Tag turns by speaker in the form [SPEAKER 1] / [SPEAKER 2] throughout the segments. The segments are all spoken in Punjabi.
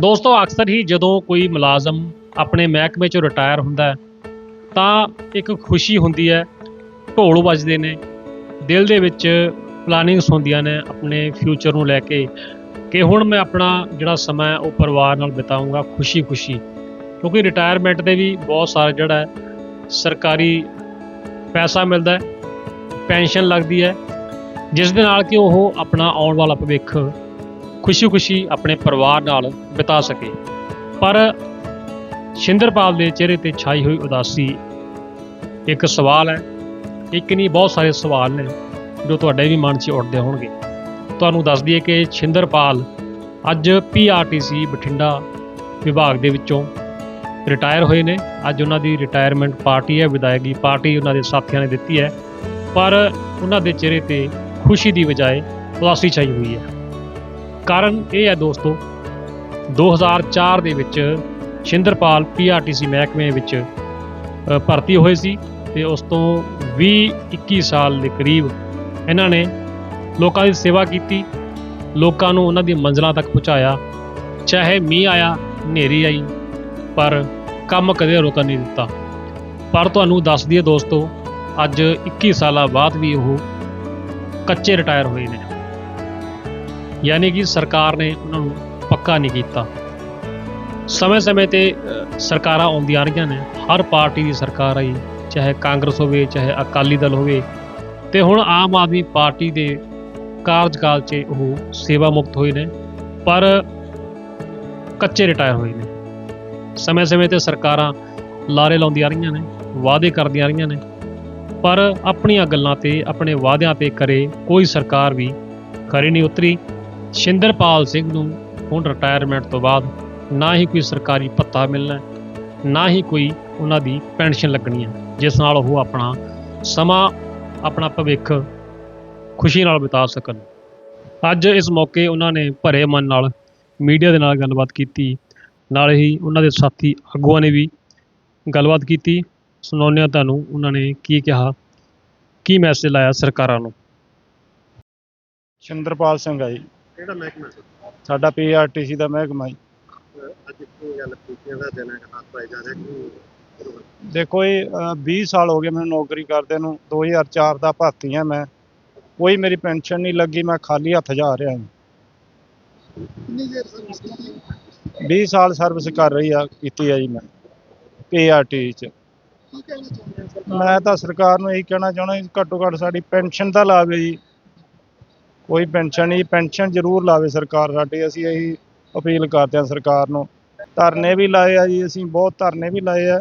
[SPEAKER 1] ਦੋਸਤੋ, ਅਕਸਰ ਹੀ ਜਦੋਂ ਕੋਈ ਮੁਲਾਜ਼ਮ ਆਪਣੇ ਮਹਿਕਮੇ ਚੋਂ ਰਿਟਾਇਰ ਹੁੰਦਾ ਹੈ, ਤਾਂ ਇੱਕ ਖੁਸ਼ੀ ਹੁੰਦੀ ਹੈ, ਢੋਲ ਵੱਜਦੇ ਨੇ, ਦਿਲ ਦੇ ਵਿੱਚ ਪਲਾਨਿੰਗਸ ਹੁੰਦੀਆਂ ਨੇ ਆਪਣੇ ਫਿਊਚਰ ਨੂੰ ਲੈ ਕੇ ਕਿ ਹੁਣ ਮੈਂ ਆਪਣਾ ਜਿਹੜਾ ਸਮਾਂ ਹੈ, ਉਹ ਪਰਿਵਾਰ ਨਾਲ ਬਿਤਾਉਂਗਾ ਖੁਸ਼ੀ-ਖੁਸ਼ੀ। ਕਿਉਂਕਿ ਰਿਟਾਇਰਮੈਂਟ ਦੇ ਵੀ ਬਹੁਤ ਸਾਰਾ ਜਿਹੜਾ ਹੈ, ਸਰਕਾਰੀ ਪੈਸਾ ਮਿਲਦਾ ਹੈ, ਪੈਨਸ਼ਨ ਲੱਗਦੀ ਹੈ, ਜਿਸ ਦੇ ਨਾਲ ਕਿ ਉਹ ਆਪਣਾ ਆਉਣ ਵਾਲਾ ਭਵਿੱਖ ਖੁਸ਼ੀ-ਖੁਸ਼ੀ ਆਪਣੇ ਪਰਿਵਾਰ ਨਾਲ ਬਿਤਾ ਸਕੇ। ਪਰ ਸ਼ਿੰਦਰਪਾਲ ਦੇ ਚਿਹਰੇ ਤੇ ਛਾਈ ਹੋਈ ਉਦਾਸੀ ਇੱਕ ਸਵਾਲ ਹੈ। ਇੱਕ ਨਹੀਂ, ਬਹੁਤ ਸਾਰੇ ਸਵਾਲ ਨੇ ਜੋ ਤੁਹਾਡੇ ਵੀ ਮਨ 'ਚ ਉੱਠਦੇ ਹੋਣਗੇ। ਤੁਹਾਨੂੰ ਦੱਸ ਦਈਏ ਕਿ ਸ਼ਿੰਦਰਪਾਲ ਅੱਜ ਪੀਆਰਟੀਸੀ ਬਠਿੰਡਾ ਵਿਭਾਗ ਦੇ ਵਿੱਚੋਂ ਰਿਟਾਇਰ ਹੋਏ ਨੇ। ਅੱਜ ਉਹਨਾਂ ਦੀ ਰਿਟਾਇਰਮੈਂਟ ਪਾਰਟੀ ਹੈ ਵਿਦਾਇਗੀ ਪਾਰਟੀ ਉਹਨਾਂ ਦੇ ਸਾਥੀਆਂ ਨੇ ਦਿੱਤੀ ਹੈ। ਪਰ ਉਹਨਾਂ ਦੇ ਚਿਹਰੇ ਤੇ ਖੁਸ਼ੀ ਦੀ ਬਜਾਏ ਉਦਾਸੀ ਛਾਈ ਹੋਈ ਹੈ। ਕਾਰਨ ਇਹ ਹੈ ਦੋਸਤੋ 2004 ਦੇ ਵਿੱਚ ਸ਼ਿੰਦਰਪਾਲ ਪੀਆਰਟੀਸੀ ਮਹਿਕਮੇ ਵਿੱਚ ਭਰਤੀ ਹੋਏ ਸੀ ਤੇ ਉਸ ਤੋਂ 20 21 ਸਾਲ ਦੇ ਕਰੀਬ ਇਹਨਾਂ ਨੇ ਲੋਕਾਂ ਦੀ ਸੇਵਾ ਕੀਤੀ, ਲੋਕਾਂ ਨੂੰ ਉਹਨਾਂ ਦੀ ਮੰਜ਼ਲਾਂ ਤੱਕ ਪਹੁੰਚਾਇਆ। ਚਾਹੇ ਮੀਂਹ ਆਇਆ, ਹਨੇਰੀ ਆਈ, ਪਰ ਕੰਮ ਕਦੇ ਰੁਕਣ ਨਹੀਂ ਦਿੱਤਾ। ਪਰ ਤੁਹਾਨੂੰ ਦੱਸ ਦਈਏ ਦੋਸਤੋ, ਅੱਜ 21 ਸਾਲਾਂ ਬਾਅਦ ਵੀ ਉਹ ਕੱਚੇ ਰਿਟਾਇਰ ਹੋਏ ਨੇ। ਯਾਨੀ ਕਿ ਸਰਕਾਰ ਨੇ ਉਹਨਾਂ ਨੂੰ ਪੱਕਾ ਨਹੀਂ ਕੀਤਾ। ਸਮੇਂ-ਸਮੇਂ ਤੇ ਸਰਕਾਰਾਂ ਆਉਂਦੀਆਂ ਰਹੀਆਂ ਨੇ। ਹਰ ਪਾਰਟੀ ਦੀ ਸਰਕਾਰ ਆਈ, ਚਾਹੇ ਕਾਂਗਰਸ ਹੋਵੇ, ਚਾਹੇ ਅਕਾਲੀ ਦਲ ਹੋਵੇ। ਤੇ ਹੁਣ ਆਮ ਆਦਮੀ ਪਾਰਟੀ ਦੇ ਕਾਰਜਕਾਲ 'ਚ ਉਹ ਸੇਵਾ ਮੁਕਤ ਹੋਏ ਨੇ, ਪਰ ਕੱਚੇ ਰਿਟਾਇਰ ਹੋਏ ਨੇ। ਸਮੇਂ-ਸਮੇਂ ਤੇ ਸਰਕਾਰਾਂ ਲਾਰੇ ਲਾਉਂਦੀਆਂ ਰਹੀਆਂ ਨੇ, ਵਾਅਦੇ ਕਰਦੀਆਂ ਰਹੀਆਂ ਨੇ। ਪਰ ਆਪਣੀਆਂ ਗੱਲਾਂ ਤੇ, ਆਪਣੇ ਵਾਅਦਿਆਂ ਤੇ ਕਰੇ ਕੋਈ ਸਰਕਾਰ ਵੀ ਖਰੀ ਨਹੀਂ ਉਤਰੀ। ਸ਼ਿੰਦਰਪਾਲ ਸਿੰਘ ਨੂੰ ਹੁਣ ਰਿਟਾਇਰਮੈਂਟ ਤੋਂ ਬਾਅਦ ਨਾ ਹੀ ਕੋਈ ਸਰਕਾਰੀ ਭੱਤਾ ਮਿਲਣਾ ਨਾ ਹੀ ਕੋਈ ਉਹਨਾਂ ਦੀ ਪੈਨਸ਼ਨ ਲੱਗਣੀ ਹੈ, ਜਿਸ ਨਾਲ ਉਹ ਆਪਣਾ ਸਮਾਂ, ਆਪਣਾ ਭਵਿੱਖ ਖੁਸ਼ੀ ਨਾਲ ਬਿਤਾ ਸਕਣ। ਅੱਜ ਇਸ ਮੌਕੇ ਉਹਨਾਂ ਨੇ ਭਰੇ ਮਨ ਨਾਲ ਮੀਡੀਆ ਦੇ ਨਾਲ ਗੱਲਬਾਤ ਕੀਤੀ। ਨਾਲ ਹੀ ਉਹਨਾਂ ਦੇ ਸਾਥੀ ਆਗੂਆਂ ਨੇ ਵੀ ਗੱਲਬਾਤ ਕੀਤੀ। ਸੁਣਾਉਂਦੇ ਹਾਂ ਤੁਹਾਨੂੰ ਉਹਨਾਂ ਨੇ ਕੀ ਕਿਹਾ, ਕੀ ਮੈਸੇਜ ਲਾਇਆ ਸਰਕਾਰਾਂ ਨੂੰ?
[SPEAKER 2] ਸ਼ਿੰਦਰਪਾਲ ਸਿੰਘ ਆ ਜੀ।
[SPEAKER 3] ਕਿਹੜਾ ਮਹਿਕਮਾ ਸੀ
[SPEAKER 2] ਸਾਡਾ ਪੀਆਰਟੀਸੀ ਦਾ ਮਹਿਕਮਾ ਜੀ।
[SPEAKER 3] ਅੱਜ ਕੀ ਗੱਲ ਖੁਸ਼ੀਆਂ ਦਾ ਦਿਨ ਹੈ ਖਾਸ ਪਾਇਆ ਜਾ ਰਿਹਾ ਕਿ
[SPEAKER 2] ਦੇਖੋ ਇਹ ਅ, 20 ਸਾਲ ਹੋ ਗਏ ਮੈਨੂੰ ਨੌਕਰੀ ਕਰਦੇ ਨੂੰ। 2004 ਦਾ ਭਰਤੀ ਹਾਂ ਮੈਂ। ਕੋਈ ਮੇਰੀ ਪੈਨਸ਼ਨ ਨਹੀਂ ਲੱਗੀ ਮੈਂ ਖਾਲੀ ਹੱਥ ਜਾ ਰਿਹਾ ਹਾਂ।
[SPEAKER 3] ਕਿੰਨੀ ਦੇਰ ਸਰਵਿਸ ਕੀਤੀ
[SPEAKER 2] 20 ਸਾਲ ਸਰਵਿਸ ਕਰ ਰਹੀ ਆ ਕੀਤੀ ਆ ਜੀ ਮੈਂ ਪੀਆਰਟੀ ਚ।
[SPEAKER 3] ਕੀ ਕਹਿਣਾ ਚਾਹੁੰਦੇ ਹੋ? ਸਰਕਾਰ
[SPEAKER 2] ਮੈਂ ਤਾਂ ਸਰਕਾਰ ਨੂੰ ਇਹੀ ਕਹਿਣਾ ਚਾਹੁੰਦਾ ਜੀ ਘੱਟੋ ਘੱਟ ਸਾਡੀ ਪੈਨਸ਼ਨ ਤਾਂ ਲਾਵੇ ਜੀ। ਕੋਈ ਪੈਨਸ਼ਨ ਨਹੀਂ ਪੈਨਸ਼ਨ ਜ਼ਰੂਰ ਲਾਵੇ ਸਰਕਾਰ ਸਾਡੀ ਅਸੀਂ ਇਹੀ ਅਪੀਲ ਕਰਦੇ ਹਾਂ ਸਰਕਾਰ ਨੂੰ। ਧਰਨੇ ਵੀ ਲਾਏ ਆ ਜੀ ਅਸੀਂ ਬਹੁਤ ਧਰਨੇ ਵੀ ਲਾਏ ਆ।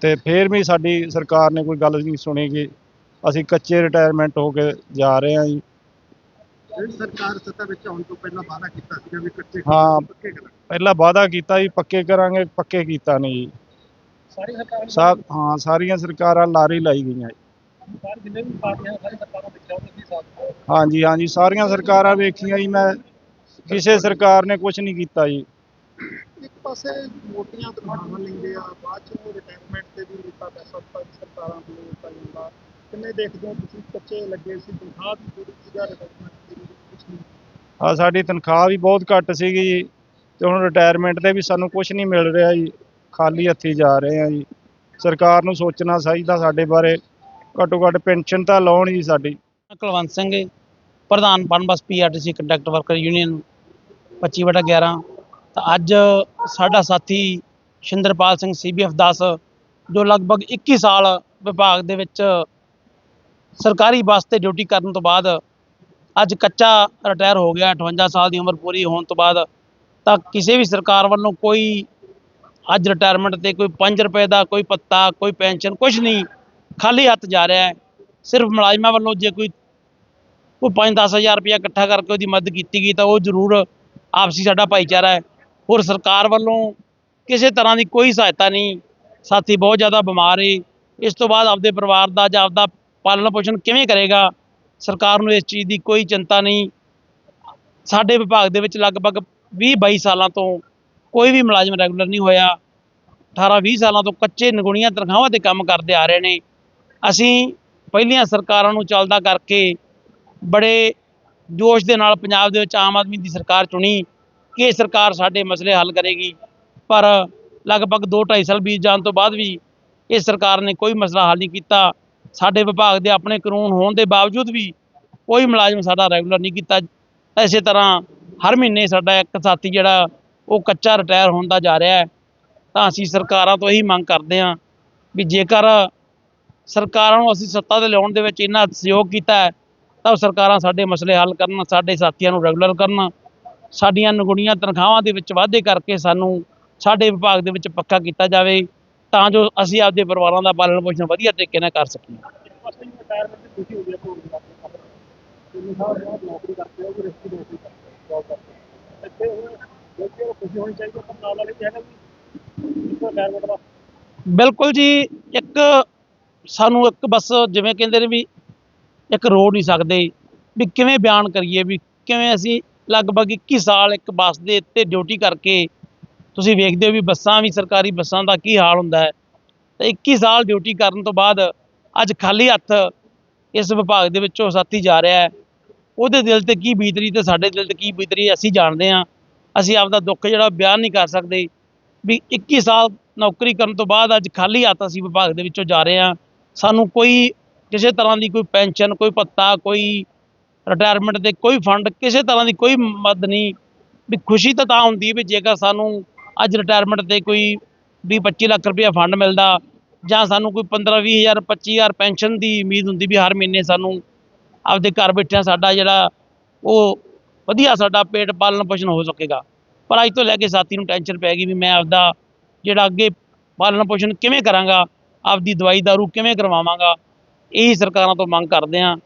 [SPEAKER 2] ਤੇ ਫੇਰ ਵੀ ਸਾਡੀ ਸਰਕਾਰ ਨੇ ਕੋਈ ਗੱਲ ਨਹੀਂ ਸੁਣੀਗੀ ਅਸੀਂ ਕੱਚੇ ਰਿਟਾਇਰਮੈਂਟ ਹੋ ਕੇ ਜਾ ਰਹੇ ਹਾਂ ਜੀ।
[SPEAKER 3] ਜਿਹੜੀ ਸਰਕਾਰ ਸੱਤਾ ਵਿੱਚ ਆਉਣ ਤੋਂ ਪਹਿਲਾਂ ਵਾਅਦਾ ਕੀਤਾ ਸੀਗਾ ਵੀ ਕੱਚੇ
[SPEAKER 2] ਹਾਂ।
[SPEAKER 3] ਪੱਕੇ ਕਰਾਂਗੇ।
[SPEAKER 2] ਪਹਿਲਾਂ ਵਾਅਦਾ ਕੀਤਾ ਜੀ ਪੱਕੇ ਕਰਾਂਗੇ ਪੱਕੇ ਕੀਤਾ ਨਹੀਂ ਜੀ।
[SPEAKER 1] ਸਾਰੀ ਸਰਕਾਰਾਂ
[SPEAKER 2] ਹਾਂ ਸਾਰੀਆਂ ਸਰਕਾਰਾਂ ਲਾਰੀ ਲਾਈ ਗਈਆਂ ਹਾਂਜੀ ਹਾਂਜੀ ਸਾਰੀਆਂ ਸਰਕਾਰਾਂ ਵੇਖੀਆਂ ਜੀ ਮੈਂ ਕਿਸੇ ਸਰਕਾਰ ਨੇ ਕੁਝ ਨਹੀਂ ਕੀਤਾ ਜੀ।
[SPEAKER 3] ਇੱਕ ਪਾਸੇ ਮੋਟੀਆਂ ਤਨਖਾਹਾਂ ਲੈਂਦੇ ਆ ਬਾਅਦ ਚ ਰਿਟਾਇਰਮੈਂਟ ਤੇ ਵੀ ਦਿੱਤਾ ਪੈਸਾ ਉੱਪਰ ਸਰਕਾਰਾਂ ਨੂੰ ਦਿੱਤਾ ਜਾਂਦਾ। ਕਿੰਨੇ ਦੇਖਦੇ ਹੋ ਤੁਸੀਂ ਕੱਚੇ ਲੱਗੇ ਸੀ ਤਨਖਾਹ ਵੀ ਥੋੜੀ ਸੀਗਾ ਰਿਟਾਇਰਮੈਂਟ ਦੀ ਕੁਛ ਨਹੀਂ।
[SPEAKER 2] ਆ ਸਾਡੀ ਤਨਖਾਹ ਵੀ ਬਹੁਤ ਘੱਟ ਸੀਗੀ ਜੀ ਤੇ ਹੁਣ ਰਿਟਾਇਰਮੈਂਟ ਤੇ ਵੀ ਸਾਨੂੰ ਕੁਝ ਨਹੀਂ ਮਿਲ ਰਿਹਾ ਜੀ ਖਾਲੀ ਹੱਥੀ ਜਾ ਰਹੇ ਆ ਜੀ। ਸਰਕਾਰ ਨੂੰ ਸੋਚਣਾ ਚਾਹੀਦਾ ਸਾਡੇ ਬਾਰੇ। ਘੱਟੋ ਘੱਟ ਪੈਨਸ਼ਨ ਤਾਂ ਲਾਉਣ ਜੀ ਸਾਡੀ।
[SPEAKER 4] ਕੁਲਵੰਤ ਸਿੰਘ ਹੈ, ਪ੍ਰਧਾਨ Punbus PRTC conductor worker union 25 ਵਟਾ 11 ਤਾਂ ਅੱਜ ਸਾਡਾ ਸਾਥੀ ਸ਼ਿੰਦਰਪਾਲ ਸਿੰਘ ਸੀਬੀਐਫ 10 ਜੋ ਲਗਭਗ 21 ਸਾਲ ਵਿਭਾਗ ਦੇ ਵਿੱਚ ਸਰਕਾਰੀ ਬੱਸ ਤੇ ਡਿਊਟੀ ਕਰਨ ਤੋਂ ਬਾਅਦ ਅੱਜ ਕੱਚਾ ਰਿਟਾਇਰ ਹੋ ਗਿਆ 58 ਸਾਲ ਦੀ ਉਮਰ ਪੂਰੀ ਹੋਣ ਤੋਂ ਬਾਅਦ ਤਾਂ ਕਿਸੇ ਵੀ ਸਰਕਾਰ ਵੱਲੋਂ ਕੋਈ ਅੱਜ ਰਿਟਾਇਰਮੈਂਟ ਤੇ ਕੋਈ 5 ਰੁਪਏ ਦਾ ਕੋਈ ਪੱਤਾ ਕੋਈ ਪੈਨਸ਼ਨ ਕੁਝ ਨਹੀਂ ਖਾਲੀ ਹੱਥ ਜਾ ਰਿਹਾ ਹੈ। ਸਿਰਫ ਮੁਲਾਜ਼ਮਾਂ ਵੱਲੋਂ ਜੇ ਕੋਈ ਕੋਈ 5-10 ਹਜ਼ਾਰ ਰੁਪਇਆ ਇਕੱਠਾ ਕਰਕੇ ਉਹਦੀ ਮਦਦ ਕੀਤੀ ਗਈ ਤਾਂ ਉਹ ਜ਼ਰੂਰ ਆਪਸੀ ਸਾਡਾ ਭਾਈਚਾਰਾ ਹੈ। ਹੋਰ ਸਰਕਾਰ ਵੱਲੋਂ ਕਿਸੇ ਤਰ੍ਹਾਂ ਦੀ ਕੋਈ ਸਹਾਇਤਾ ਨਹੀਂ। ਸਾਥੀ ਬਹੁਤ ਜ਼ਿਆਦਾ ਬਿਮਾਰ ਹੈ। ਇਸ ਤੋਂ ਬਾਅਦ ਆਪਦੇ ਪਰਿਵਾਰ ਦਾ ਜਾਂ ਆਪਦਾ ਪਾਲਣ ਪੋਸ਼ਣ ਕਿਵੇਂ ਕਰੇਗਾ? ਸਰਕਾਰ ਨੂੰ ਇਸ ਚੀਜ਼ ਦੀ ਕੋਈ ਚਿੰਤਾ ਨਹੀਂ। ਸਾਡੇ ਵਿਭਾਗ ਦੇ ਵਿੱਚ ਲਗਭਗ 20-22 ਸਾਲਾਂ ਤੋਂ ਕੋਈ ਵੀ ਮੁਲਾਜ਼ਮ ਰੈਗੂਲਰ ਨਹੀਂ ਹੋਇਆ। 18-20 ਸਾਲਾਂ ਤੋਂ ਕੱਚੇ ਨਗੁਣੀਆਂ ਤਨਖਾਹਾਂ ਤੇ ਕੰਮ ਕਰਦੇ ਆ ਰਹੇ ਨੇ। ਅਸੀਂ ਪਹਿਲੀਆਂ ਸਰਕਾਰਾਂ ਨੂੰ ਚੱਲਦਾ ਕਰਕੇ ਬੜੇ ਜੋਸ਼ ਦੇ ਨਾਲ ਪੰਜਾਬ ਦੇ ਵਿੱਚ ਆਮ ਆਦਮੀ ਦੀ ਸਰਕਾਰ ਚੁਣੀ ਕਿ ਇਹ ਸਰਕਾਰ ਸਾਡੇ ਮਸਲੇ ਹੱਲ ਕਰੇਗੀ। ਪਰ ਲਗਭਗ 2.5 ਸਾਲ ਬੀਤ ਜਾਣ ਤੋਂ ਬਾਅਦ ਵੀ ਇਹ ਸਰਕਾਰ ਨੇ ਕੋਈ ਮਸਲਾ ਹੱਲ ਨਹੀਂ ਕੀਤਾ। ਸਾਡੇ ਵਿਭਾਗ ਦੇ ਆਪਣੇ ਕਾਨੂੰਨ ਹੋਣ ਦੇ ਬਾਵਜੂਦ ਵੀ ਕੋਈ ਮੁਲਾਜ਼ਮ ਸਾਡਾ ਰੈਗੂਲਰ ਨਹੀਂ ਕੀਤਾ। ਇਸੇ ਤਰ੍ਹਾਂ ਹਰ ਮਹੀਨੇ ਸਾਡਾ ਇੱਕ ਸਾਥੀ ਜਿਹੜਾ ਉਹ ਕੱਚਾ ਰਿਟਾਇਰ ਹੁੰਦਾ ਜਾ ਰਿਹਾ ਹੈ। ਤਾਂ ਅਸੀਂ ਸਰਕਾਰਾਂ ਤੋਂ ਇਹੀ ਮੰਗ ਕਰਦੇ ਹਾਂ ਵੀ ਜੇਕਰ ਸਰਕਾਰਾਂ ਨੂੰ ਅਸੀਂ ਸੱਤਾ ਤੇ ਲਿਆਉਣ ਦੇ ਵਿੱਚ ਇੰਨਾ ਸਹਿਯੋਗ ਕੀਤਾ ਹੈ, ਤਾਂ ਸਰਕਾਰਾਂ ਸਾਡੇ ਮਸਲੇ ਹੱਲ ਕਰਨ, ਸਾਡੇ ਸਾਥੀਆਂ ਨੂੰ ਰੈਗੂਲਰ ਕਰਨ, ਸਾਡੀਆਂ ਨਗੁਣੀਆਂ ਤਨਖਾਹਾਂ ਦੇ ਵਿੱਚ ਵਾਧੇ ਕਰਕੇ ਸਾਨੂੰ ਸਾਡੇ ਵਿਭਾਗ ਦੇ ਵਿੱਚ ਪੱਕਾ ਕੀਤਾ ਜਾਵੇ, ਤਾਂ ਜੋ ਅਸੀਂ ਆਪਦੇ ਪਰਿਵਾਰਾਂ ਦਾ ਪਾਲਣ ਪੋਸ਼ਣ ਵਧੀਆ ਤਰੀਕੇ ਨਾਲ ਕਰ ਸਕੀਏ। ਬਿਲਕੁਲ ਜੀ, ਇੱਕ ਸਾਨੂੰ ਇੱਕ ਬਸ ਜਿਵੇਂ ਕਹਿੰਦੇ ਨੇ ਵੀ ਇੱਕ ਰੋ ਨਹੀਂ ਸਕਦੇ ਵੀ ਕਿਵੇਂ ਬਿਆਨ ਕਰੀਏ ਵੀ ਕਿਵੇਂ ਅਸੀਂ ਲਗਭਗ 21 ਸਾਲ ਇੱਕ ਬੱਸ ਦੇ ਉੱਤੇ ਡਿਊਟੀ ਕਰਕੇ ਤੁਸੀਂ ਵੇਖਦੇ ਹੋ ਵੀ ਬੱਸਾਂ ਵੀ ਸਰਕਾਰੀ ਬੱਸਾਂ ਦਾ ਕੀ ਹਾਲ ਹੁੰਦਾ ਹੈ। ਤੇ 21 ਸਾਲ ਡਿਊਟੀ ਕਰਨ ਤੋਂ ਬਾਅਦ ਅੱਜ ਖਾਲੀ ਹੱਥ ਇਸ ਵਿਭਾਗ ਦੇ ਵਿੱਚੋਂ ਸਾਥੀ ਜਾ ਰਿਹਾ ਹੈ। ਉਹਦੇ ਦਿਲ ਤੇ ਕੀ ਬੀਤ ਰਹੀ ਤੇ ਸਾਡੇ ਦਿਲ ਤੇ ਕੀ ਬੀਤ ਰਹੀ ਅਸੀਂ ਜਾਣਦੇ ਹਾਂ। ਅਸੀਂ ਆਪਦਾ ਦੁੱਖ ਜਿਹੜਾ ਬਿਆਨ ਨਹੀਂ ਕਰ ਸਕਦੇ ਵੀ 21 ਸਾਲ ਨੌਕਰੀ ਕਰਨ ਤੋਂ ਬਾਅਦ ਅੱਜ ਖਾਲੀ ਹੱਥ ਅਸੀਂ ਵਿਭਾਗ ਦੇ ਵਿੱਚੋਂ ਜਾ ਰਹੇ ਹਾਂ। ਸਾਨੂੰ ਕੋਈ ਕਿਸੇ ਤਰ੍ਹਾਂ ਦੀ ਕੋਈ ਪੈਨਸ਼ਨ, ਕੋਈ ਭੱਤਾ, ਕੋਈ ਰਿਟਾਇਰਮੈਂਟ ਦੇ ਕੋਈ ਫੰਡ ਕਿਸੇ ਤਰ੍ਹਾਂ ਦੀ ਕੋਈ ਮਦਦ ਨਹੀਂ। ਵੀ ਖੁਸ਼ੀ ਤਾਂ ਤਾਂ ਹੁੰਦੀ ਵੀ ਜੇਕਰ ਸਾਨੂੰ ਅੱਜ ਰਿਟਾਇਰਮੈਂਟ ਤੇ ਕੋਈ 20 25 ਲੱਖ ਰੁਪਇਆ ਫੰਡ ਮਿਲਦਾ ਜਾਂ ਸਾਨੂੰ ਕੋਈ 15 20 ਹਜ਼ਾਰ 25 ਹਜ਼ਾਰ ਪੈਨਸ਼ਨ ਦੀ ਉਮੀਦ ਹੁੰਦੀ ਵੀ ਹਰ ਮਹੀਨੇ ਸਾਨੂੰ ਆਪਦੇ ਘਰ ਬੈਠਿਆਂ ਸਾਡਾ ਜਿਹੜਾ ਉਹ ਵਧੀਆ ਸਾਡਾ ਪੇਟ ਪਾਲਣ ਪੋਸ਼ਣ ਹੋ ਸਕੇਗਾ। ਪਰ ਅੱਜ ਤੋਂ ਲੈ ਕੇ ਸਾਥੀ ਨੂੰ ਟੈਨਸ਼ਨ ਪੈ ਗਈ ਵੀ ਮੈਂ ਆਪਦਾ ਜਿਹੜਾ ਅੱਗੇ ਪਾਲਣ ਪੋਸ਼ਣ ਕਿਵੇਂ ਕਰਾਂਗਾ ਆਪਦੀ ਦਵਾਈ ਦਾਰੂ ਕਿਵੇਂ ਕਰਵਾਵਾਂਗਾ? ਇਹੀ ਸਰਕਾਰਾਂ ਤੋਂ ਮੰਗ ਕਰਦੇ ਹਾਂ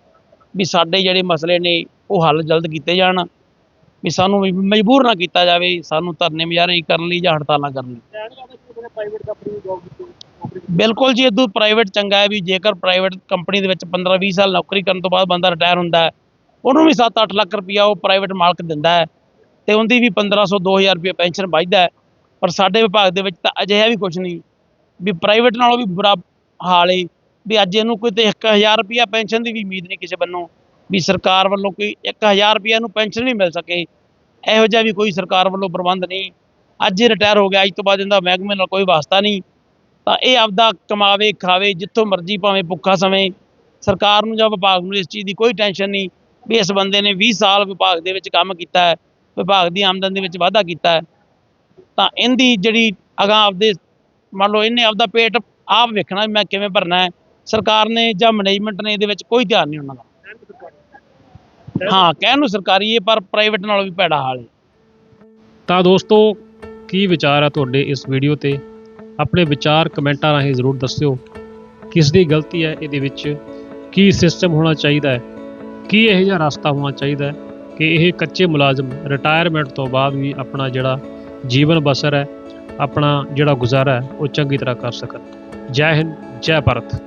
[SPEAKER 4] ਵੀ ਸਾਡੇ ਜਿਹੜੇ ਮਸਲੇ ਨੇ, ਉਹ ਹੱਲ ਜਲਦ ਕੀਤੇ ਜਾਣ। ਵੀ ਸਾਨੂੰ ਮਜਬੂਰ ਨਾ ਕੀਤਾ ਜਾਵੇ, ਸਾਨੂੰ ਧਰਨੇ ਮੁਜ਼ਾਹਰੇ ਕਰਨ ਲਈ ਜਾਂ ਹੜਤਾਲਾਂ ਕਰਨ ਲਈ। ਬਿਲਕੁਲ ਜੀ ਇਦੋਂ ਪ੍ਰਾਈਵੇਟ ਚੰਗਾ ਹੈ ਵੀ ਜੇਕਰ ਪ੍ਰਾਈਵੇਟ ਕੰਪਨੀ ਦੇ ਵਿੱਚ 15-20 ਸਾਲ ਨੌਕਰੀ ਕਰਨ ਤੋਂ ਬਾਅਦ ਬੰਦਾ ਰਿਟਾਇਰ ਹੁੰਦਾ ਹੈ, ਉਹਨੂੰ ਵੀ 7-8 ਲੱਖ ਰੁਪਇਆ ਉਹ ਪ੍ਰਾਈਵੇਟ ਮਾਲਕ ਦਿੰਦਾ ਹੈ ਤੇ ਉਹਦੀ ਵੀ 1500 2000 ਰੁਪਏ ਪੈਨਸ਼ਨ ਵੱਜਦਾ ਪਰ ਸਾਡੇ ਵਿਭਾਗ ਦੇ ਵਿੱਚ ਤਾਂ ਅਜਿਹਾ ਵੀ ਕੁਝ ਨਹੀਂ। ਵੀ ਪ੍ਰਾਈਵੇਟ ਨਾਲੋਂ ਵੀ ਬੁਰਾ ਹਾਲ ਏ। ਵੀ ਅੱਜ ਇਹਨੂੰ ਕੋਈ ਤੇ 1000 ਰੁਪਇਆ ਪੈਨਸ਼ਨ ਦੀ ਵੀ ਉਮੀਦ ਨਹੀਂ ਕਿਸੇ ਬੰਨੋਂ ਵੀ ਸਰਕਾਰ ਵੱਲੋਂ ਕੋਈ 1000 ਰੁਪਇਆ ਨੂੰ ਪੈਨਸ਼ਨ ਵੀ ਮਿਲ ਸਕੇ। ਇਹੋ ਜਿਹਾ ਵੀ ਕੋਈ ਸਰਕਾਰ ਵੱਲੋਂ ਪ੍ਰਬੰਧ ਨਹੀਂ। ਅੱਜ ਹੀ ਰਿਟਾਇਰ ਹੋ ਗਿਆ, ਅੱਜ ਤੋਂ ਬਾਅਦ ਇਹਦਾ ਮਹਿਕਮੇ ਨਾਲ ਕੋਈ ਵਾਸਤਾ ਨਹੀਂ। ਤਾਂ ਇਹ ਆਪਦਾ ਕਮਾਵੇ, ਖਾਵੇ, ਜਿੱਥੋਂ ਮਰਜ਼ੀ ਭਾਵੇਂ ਭੁੱਖਾ ਸਮੇਂ ਸਰਕਾਰ ਨੂੰ ਜਾਂ ਵਿਭਾਗ ਨੂੰ ਇਸ ਚੀਜ਼ ਦੀ ਕੋਈ ਟੈਨਸ਼ਨ ਨਹੀਂ। ਵੀ ਇਸ ਬੰਦੇ ਨੇ 20 ਸਾਲ ਵਿਭਾਗ ਦੇ ਵਿੱਚ ਕੰਮ ਕੀਤਾ ਹੈ, ਵਿਭਾਗ ਦੀ ਆਮਦਨ ਦੇ ਵਿੱਚ ਵਾਧਾ ਕੀਤਾ ਹੈ। ਤਾਂ ਇਹਦੀ ਜਿਹੜੀ ਅਗਾਂਹ ਆਪਦੇ ਮੰਨ ਲਓ ਇਹਨੇ ਆਪਦਾ ਪੇਟ ਆਪ ਵੇਖਣਾ ਵੀ ਮੈਂ ਕਿਵੇਂ ਭਰਨਾ ਹੈ। ਸਰਕਾਰ ਨੇ ਜਾਂ ਮੈਨੇਜਮੈਂਟ ਨੇ ਇਹਦੇ ਵਿੱਚ ਕੋਈ ਧਿਆਨ ਨਹੀਂ ਉਹਨਾਂ ਦਾ। ਹਾਂ, ਕਹਿਣ ਨੂੰ ਸਰਕਾਰੀ ਹੈ, ਪਰ ਪ੍ਰਾਈਵੇਟ ਨਾਲੋਂ ਵੀ ਭੈੜਾ ਹਾਲ ਹੈ।
[SPEAKER 1] ਤਾਂ ਦੋਸਤੋ, ਕੀ ਵਿਚਾਰ ਹੈ ਤੁਹਾਡੇ ਇਸ ਵੀਡੀਓ ਤੇ? ਆਪਣੇ ਵਿਚਾਰ ਕਮੈਂਟਾਂ ਰਾਹੀਂ ਜ਼ਰੂਰ ਦੱਸਿਓ। ਕਿਸ ਦੀ ਗਲਤੀ ਹੈ ਇਹਦੇ ਵਿੱਚ? ਕੀ ਸਿਸਟਮ ਹੋਣਾ ਚਾਹੀਦਾ ਹੈ? ਕੀ ਇਹ ਜਿਹਾ ਰਸਤਾ ਹੋਣਾ ਚਾਹੀਦਾ ਹੈ ਕਿ ਇਹ ਕੱਚੇ ਮੁਲਾਜ਼ਮ ਰਿਟਾਇਰਮੈਂਟ ਤੋਂ ਬਾਅਦ ਵੀ ਆਪਣਾ ਜਿਹੜਾ ਜੀਵਨ ਬਸਰ ਹੈ ਆਪਣਾ ਜਿਹੜਾ ਗੁਜ਼ਾਰਾ ਹੈ ਉਹ ਚੰਗੀ ਤਰ੍ਹਾਂ ਕਰ ਸਕਣ। ਜੈ ਹਿੰਦ ਜੈ ਭਾਰਤ।